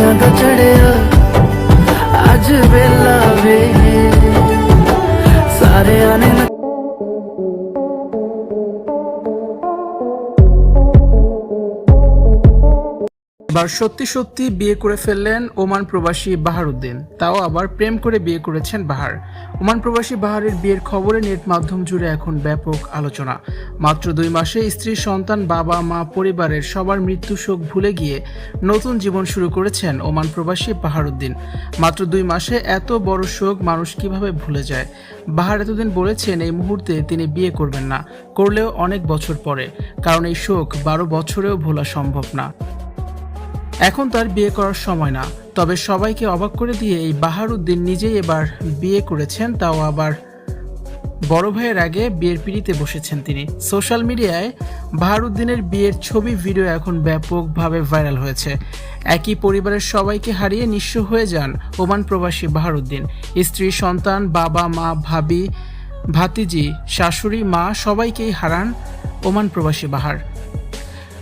ਦੁਨੀਆ ਦਾ ਚੜਿਆ। ਅੱਜ ਵੇਲਾ এবার সত্যি সত্যি বিয়ে করে ফেললেন ওমান প্রবাসী বাহারুদ্দিন। তাও আবার প্রেম করে বিয়ে করেছেন বাহার। ওমান প্রবাসী বাহারের বিয়ের খবরে নেট মাধ্যম জুড়ে এখন ব্যাপক আলোচনা। মাত্র দুই মাসে স্ত্রী, সন্তান, বাবা, মা, পরিবারের সবার মৃত্যু শোক ভুলে গিয়ে নতুন জীবন শুরু করেছেন ওমান প্রবাসী বাহারুদ্দিন। মাত্র দুই মাসে এত বড় শোক মানুষ কীভাবে ভুলে যায়? বাহার এতদিন বলেছেন, এই মুহূর্তে তিনি বিয়ে করবেন না, করলেও অনেক বছর পরে। কারণ এই শোক বারো বছরেও ভোলা সম্ভব না। এখন তার বিয়ে করার সময় না, তবে সবাইকে অবাক করে দিয়ে এই বাহারুদ্দিন নিজেই এবার বিয়ে করেছেন, তাও আবার বড় ভাইয়ের আগে বিয়ের পিড়িতে বসেছেন তিনি। সোশ্যাল মিডিয়ায় বাহারুদ্দিনের বিয়ের ছবি, ভিডিও এখন ব্যাপকভাবে ভাইরাল হয়েছে। একই পরিবারের সবাইকে হারিয়ে নিঃস্ব হয়ে যান ওমান প্রবাসী বাহারুদ্দিন। স্ত্রী, সন্তান, বাবা, মা, ভাবি, ভাতিজি, শাশুড়ি, মা সবাইকেই হারান ওমান প্রবাসী বাহার।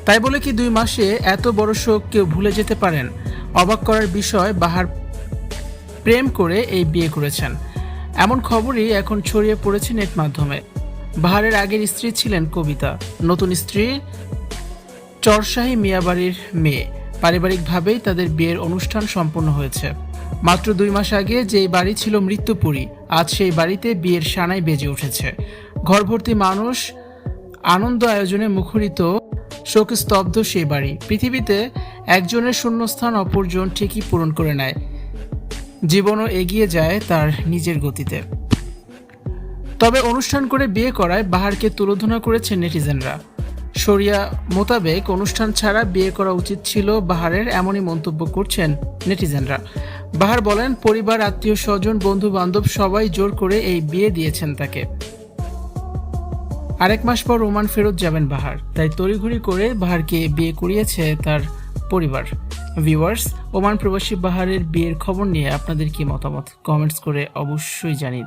তাই বলে কি দুই মাসে এত বড় শোক কেউ ভুলে যেতে পারেন? অবাক করার বিষয়, বাহার প্রেম করে এই বিয়ে করেছেন। এমন খবরই এখন ছড়িয়ে পড়েছে নেট মাধ্যমে। বাহারের আগের স্ত্রী ছিলেন কবিতা। নতুন স্ত্রী চরশাহী মিয়াবাড়ির মেয়ে। পারিবারিকভাবেই তাদের বিয়ের অনুষ্ঠান সম্পন্ন হয়েছে। মাত্র দুই মাস আগে যেই বাড়ি ছিল মৃত্যুপুরী, আজ সেই বাড়িতে বিয়ের সানাই বেজে উঠেছে। ঘরভর্তি মানুষ আনন্দ আয়োজনে মুখরিত শোকস্তব্ধ সেই বাড়ি। পৃথিবীতে একজনের শূন্যস্থান অপরজন ঠিকই পূরণ করে নেয়। জীবনও এগিয়ে যায় তার নিজের গতিতে। তবে অনুষ্ঠান করে বিয়ে করায় বাহারকে তুলোধনা করেছে নেটিজেনরা। শরিয়া মোতাবেক অনুষ্ঠান ছাড়া বিয়ে করা উচিত ছিল বাহারের এমনই মন্তব্য করছেন নেটিজেনরা। বাহার বলেন, পরিবার আত্মীয় স্বজন বন্ধু বান্ধব সবাই জোর করে এই বিয়ে দিয়েছেন তাকে। আরেক মাস পর রোমান ফেরত যাবেন বাহার। তাই তড়িঘড়ি করে বাহারকে বিয়ে করিয়েছে তার পরিবার। ভিউয়ার্স, ওমান প্রবাসী বাহারের বিয়ের খবর নিয়ে আপনাদের কি মতামত? কমেন্টস করে অবশ্যই জানিয়ে